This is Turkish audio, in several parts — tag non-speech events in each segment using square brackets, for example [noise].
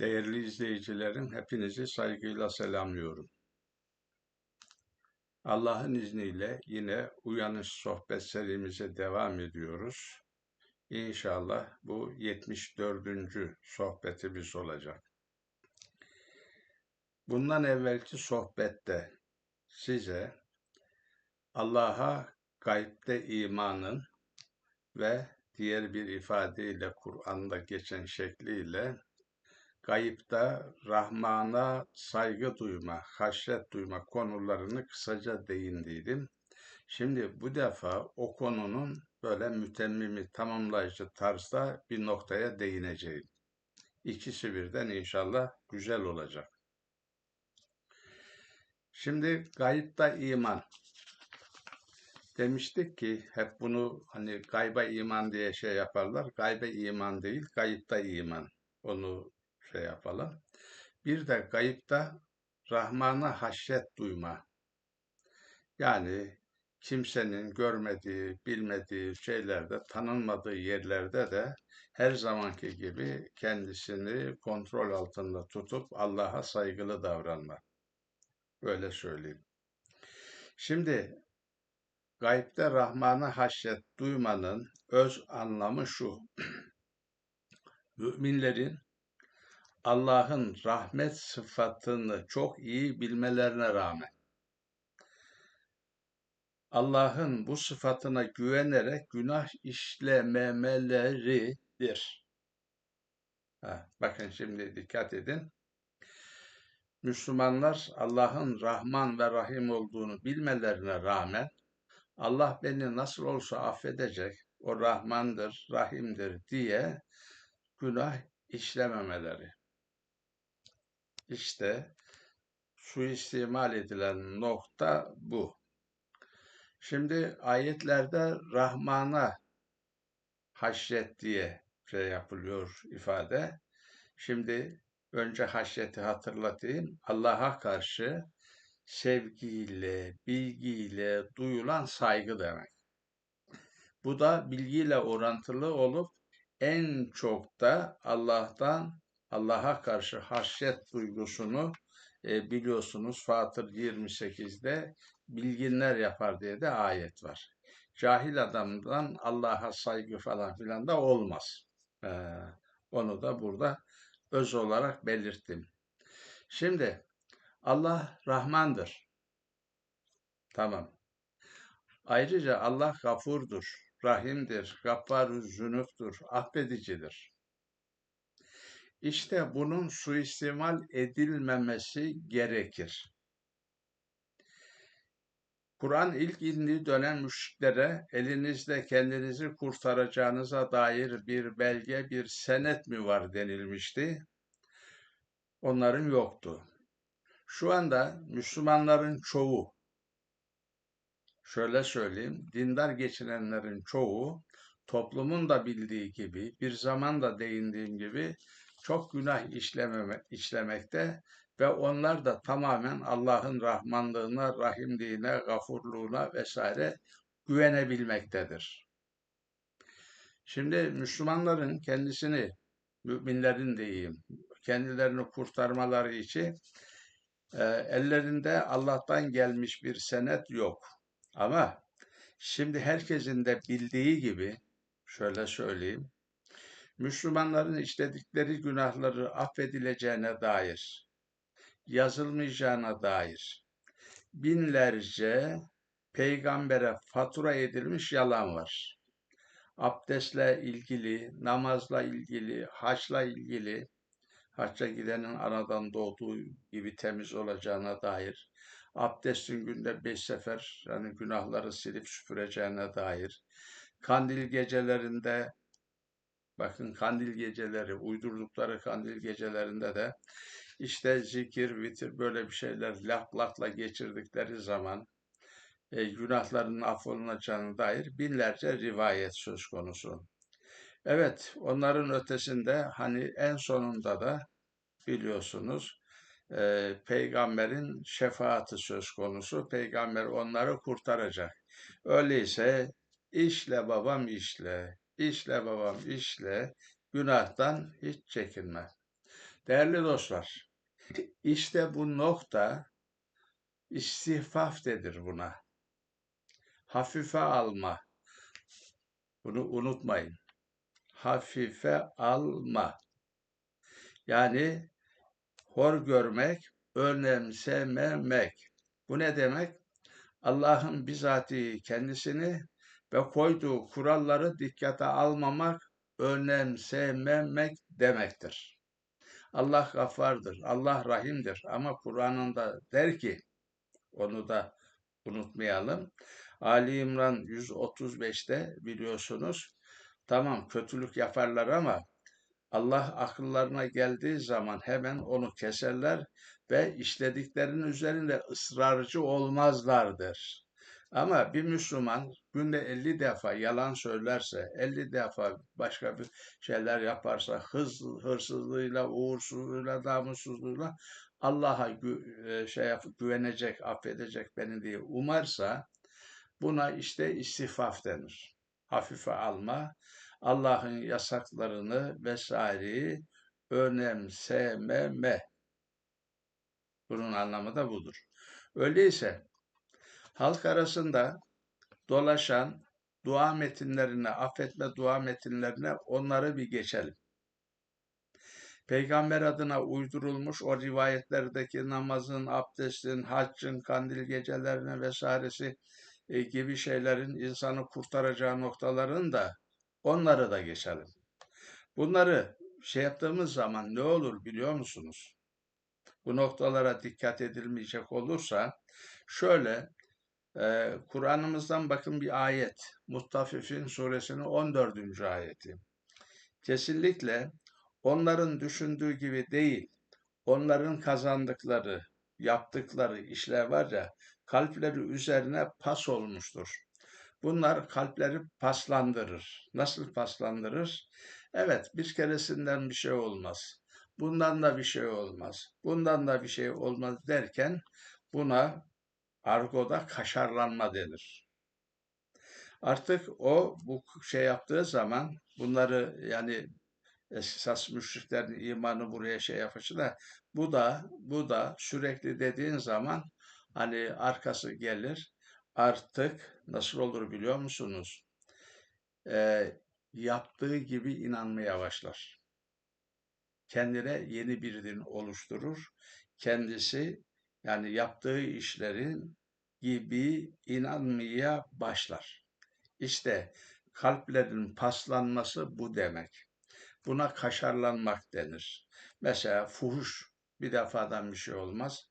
Değerli izleyicilerim, hepinizi saygıyla selamlıyorum. Allah'ın izniyle yine uyanış sohbet serimize devam ediyoruz. İnşallah bu 74. sohbetimiz olacak. Bundan evvelki sohbette size Allah'a gaybde imanın ve diğer bir ifadeyle Kur'an'da geçen şekliyle Gayipta Rahman'a saygı duyma, haşyet duyma konularını kısaca değindiydim. Şimdi bu defa o konunun böyle mütemmimi, tamamlayıcı tarzda bir noktaya değineceğim. İkisi birden inşallah güzel olacak. Şimdi gayipta iman. Demiştik ki hep bunu hani gayba iman diye şey yaparlar. Gaybe iman değil, gayipta iman. Onu şey yapalım. Bir de kayıpta Rahman'a haşyet duyma. Yani kimsenin görmediği, bilmediği şeylerde, tanınmadığı yerlerde de her zamanki gibi kendisini kontrol altında tutup Allah'a saygılı davranma. Böyle söyleyeyim. Şimdi gayipte Rahman'a haşyet duymanın öz anlamı şu. [clears throat] Müminlerin Allah'ın rahmet sıfatını çok iyi bilmelerine rağmen Allah'ın bu sıfatına güvenerek günah işlememeleridir. Ha, bakın şimdi dikkat edin. Müslümanlar Allah'ın Rahman ve Rahim olduğunu bilmelerine rağmen Allah beni nasıl olsa affedecek, o Rahmandır, Rahimdir diye günah işlememeleri. İşte suistimal edilen nokta bu. Şimdi ayetlerde Rahman'a haşyet diye şey yapılıyor ifade. Şimdi önce haşyeti hatırlatayım. Allah'a karşı sevgiyle, bilgiyle duyulan saygı demek. Bu da bilgiyle orantılı olup en çok da Allah'tan Allah'a karşı haşyet duygusunu e, biliyorsunuz Fatır 28'de bilginler yapar diye de ayet var. Cahil adamdan Allah'a saygı falan filan da olmaz. E, onu da burada öz olarak belirttim. Şimdi Allah Rahmandır. Tamam. Ayrıca Allah gafurdur, rahimdir, gaffarü zünüftür, affedicidir. İşte bunun suistimal edilmemesi gerekir. Kur'an ilk indiği dönem müşriklere elinizde kendinizi kurtaracağınıza dair bir belge, bir senet mi var denilmişti. Onların yoktu. Şu anda Müslümanların çoğu, şöyle söyleyeyim, dindar geçinenlerin çoğu toplumun da bildiği gibi, bir zaman da değindiğim gibi çok günah işlememe, işlemekte ve onlar da tamamen Allah'ın rahmanlığına, rahimliğine, gafurluğuna vesaire güvenebilmektedir. Şimdi Müslümanların kendisini, müminlerin diyeyim, kendilerini kurtarmaları için e, ellerinde Allah'tan gelmiş bir senet yok. Ama şimdi herkesin de bildiği gibi, şöyle söyleyeyim, Müslümanların işledikleri günahları affedileceğine dair, yazılmayacağına dair binlerce peygambere fatura edilmiş yalan var. Abdestle ilgili, namazla ilgili, haçla ilgili, hacca gidenin anadan doğduğu gibi temiz olacağına dair, abdestin günde beş sefer yani günahları silip süpüreceğine dair, kandil gecelerinde Bakın kandil geceleri, uydurdukları kandil gecelerinde de işte zikir, vitir böyle bir şeyler laklakla geçirdikleri zaman e, günahlarının affolunacağına dair binlerce rivayet söz konusu. Evet, onların ötesinde hani en sonunda da biliyorsunuz e, peygamberin şefaati söz konusu. Peygamber onları kurtaracak. Öyleyse işle babam işle, İşle babam işle, günahtan hiç çekinme. Değerli dostlar, işte bu nokta istihfaf denir buna. Hafife alma. Bunu unutmayın. Hafife alma. Yani hor görmek, önemsememek. Bu ne demek? Allah'ın bizatihi kendisini ve koyduğu kuralları dikkate almamak, önemsememek demektir. Allah gaffardır, Allah rahimdir ama Kur'an'ında der ki, onu da unutmayalım. Ali İmran 135'te biliyorsunuz, tamam kötülük yaparlar ama Allah akıllarına geldiği zaman hemen onu keserler ve işlediklerinin üzerinde ısrarcı olmazlardır. Ama bir Müslüman günde 50 defa yalan söylerse, 50 defa başka bir şeyler yaparsa, hız, hırsızlığıyla, uğursuzluğuyla, namussuzluğuyla Allah'a gü, e, şey yap, güvenecek, affedecek beni diye umarsa buna işte istifaf denir. Hafife alma, Allah'ın yasaklarını vesaireyi önemsememe. Bunun anlamı da budur. Öyleyse halk arasında dolaşan dua metinlerine, affetme dua metinlerine onları bir geçelim. Peygamber adına uydurulmuş o rivayetlerdeki namazın, abdestin, haccın, kandil gecelerine vesairesi e, gibi şeylerin insanı kurtaracağı noktaların da onları da geçelim. Bunları şey yaptığımız zaman ne olur biliyor musunuz? Bu noktalara dikkat edilmeyecek olursa şöyle e, Kur'an'ımızdan bakın bir ayet. Muttafifin suresinin 14. ayeti. Kesinlikle onların düşündüğü gibi değil, onların kazandıkları, yaptıkları işler var ya, kalpleri üzerine pas olmuştur. Bunlar kalpleri paslandırır. Nasıl paslandırır? Evet, bir keresinden bir şey olmaz. Bundan da bir şey olmaz. Bundan da bir şey olmaz derken buna argoda kaşarlanma denir. Artık o bu şey yaptığı zaman bunları yani esas müşriklerin imanı buraya şey yapışı bu da bu da sürekli dediğin zaman hani arkası gelir artık nasıl olur biliyor musunuz? Ee, yaptığı gibi inanmaya başlar. Kendine yeni bir din oluşturur. Kendisi yani yaptığı işlerin gibi inanmaya başlar. İşte kalplerin paslanması bu demek. Buna kaşarlanmak denir. Mesela fuhuş bir defadan bir şey olmaz.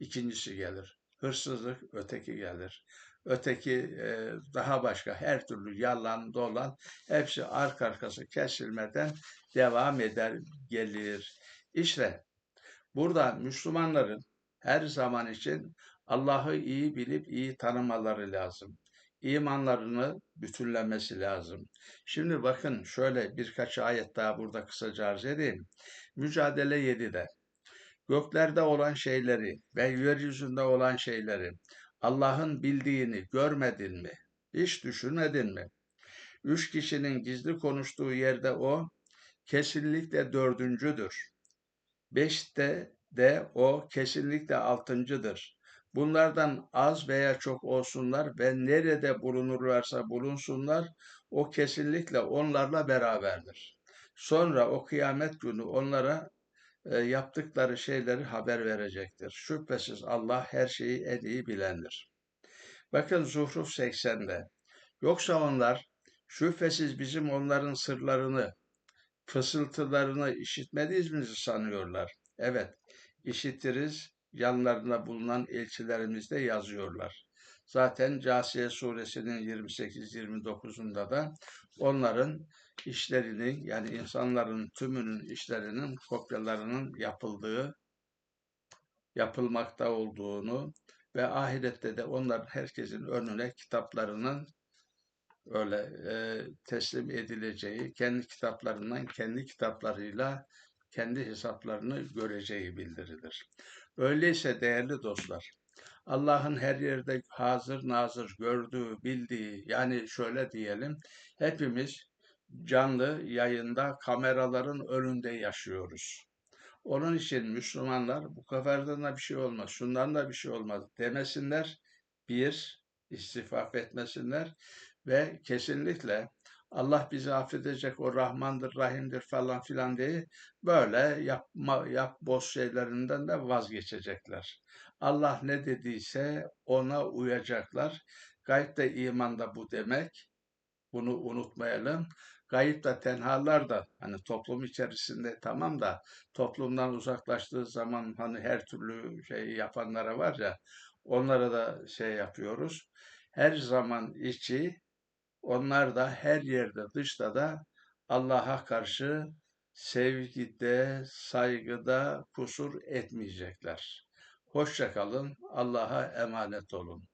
İkincisi gelir. Hırsızlık öteki gelir. Öteki e, daha başka her türlü yalan, dolan hepsi arka arkası kesilmeden devam eder, gelir. İşte burada Müslümanların her zaman için Allah'ı iyi bilip iyi tanımaları lazım. İmanlarını bütünlemesi lazım. Şimdi bakın şöyle birkaç ayet daha burada kısaca arz edeyim. Mücadele 7'de göklerde olan şeyleri ve yeryüzünde olan şeyleri Allah'ın bildiğini görmedin mi? Hiç düşünmedin mi? Üç kişinin gizli konuştuğu yerde o kesinlikle dördüncüdür. Beşte de o kesinlikle altıncıdır. Bunlardan az veya çok olsunlar ve nerede bulunurlarsa bulunsunlar, o kesinlikle onlarla beraberdir. Sonra o kıyamet günü onlara e, yaptıkları şeyleri haber verecektir. Şüphesiz Allah her şeyi en iyi bilendir. Bakın Zuhruf 80'de. Yoksa onlar şüphesiz bizim onların sırlarını, fısıltılarını işitmediğimizi mi sanıyorlar? Evet, işitiriz, yanlarında bulunan elçilerimiz de yazıyorlar. Zaten Casiye suresinin 28-29'unda da onların işlerinin yani insanların tümünün işlerinin kopyalarının yapıldığı, yapılmakta olduğunu ve ahirette de onlar herkesin önüne kitaplarının öyle e, teslim edileceği, kendi kitaplarından kendi kitaplarıyla kendi hesaplarını göreceği bildirilir. Öyleyse değerli dostlar, Allah'ın her yerde hazır nazır gördüğü, bildiği, yani şöyle diyelim, hepimiz canlı yayında kameraların önünde yaşıyoruz. Onun için Müslümanlar bu kafardan da bir şey olmaz, şundan da bir şey olmaz demesinler. Bir, istifaf etmesinler ve kesinlikle Allah bizi affedecek, o Rahmandır, Rahim'dir falan filan diye böyle yapma, yap boş şeylerinden de vazgeçecekler. Allah ne dediyse ona uyacaklar. Gayb de imanda bu demek. Bunu unutmayalım. Gayip da tenhalar da hani toplum içerisinde tamam da toplumdan uzaklaştığı zaman hani her türlü şey yapanlara var ya onlara da şey yapıyoruz. Her zaman içi onlar da her yerde dışta da Allah'a karşı sevgide, saygıda kusur etmeyecekler. Hoşça kalın, Allah'a emanet olun.